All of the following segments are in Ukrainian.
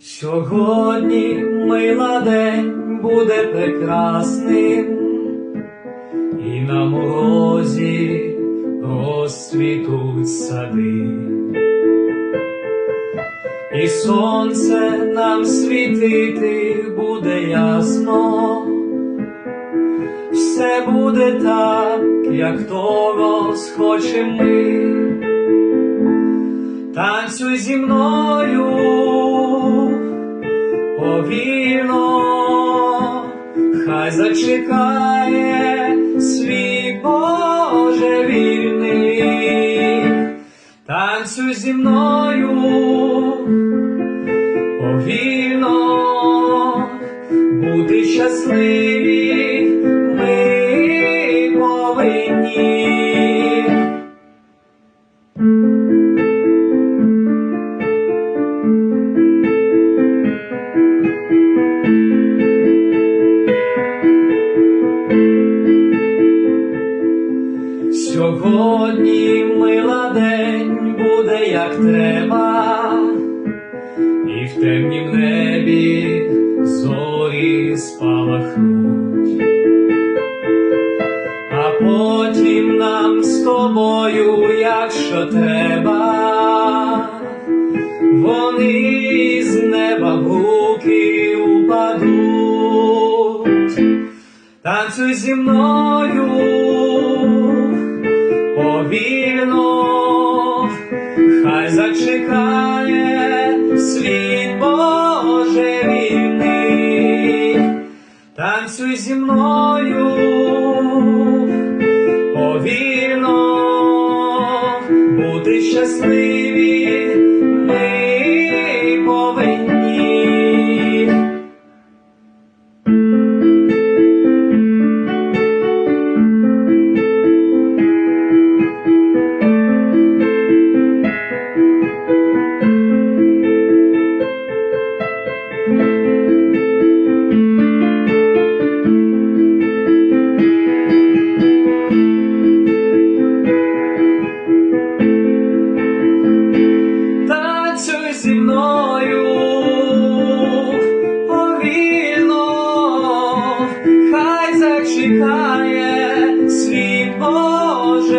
Сьогодні мила день буде прекрасним, і на морозі розцвітуть сади, і сонце нам світити буде ясно, все буде так, як того схочем ми. Танцюй зі мною зачекає свій Боже вільний, танцюй зі мною повільно, бути щасливі Сьогодні мила день буде як треба, і в темнім небі зорі спалахнуть, а потім нам з тобою, якщо треба, вони з неба в руки упадуть. Танцюй зі мною повільно, хай зачекає світ Божий вільний, танцюй зі мною повільно, бути щасливі ми повинні. Сяє світ Божевільний,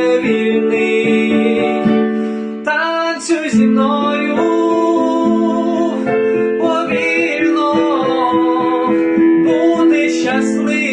танцюй зі мною повільно, бути щасливий.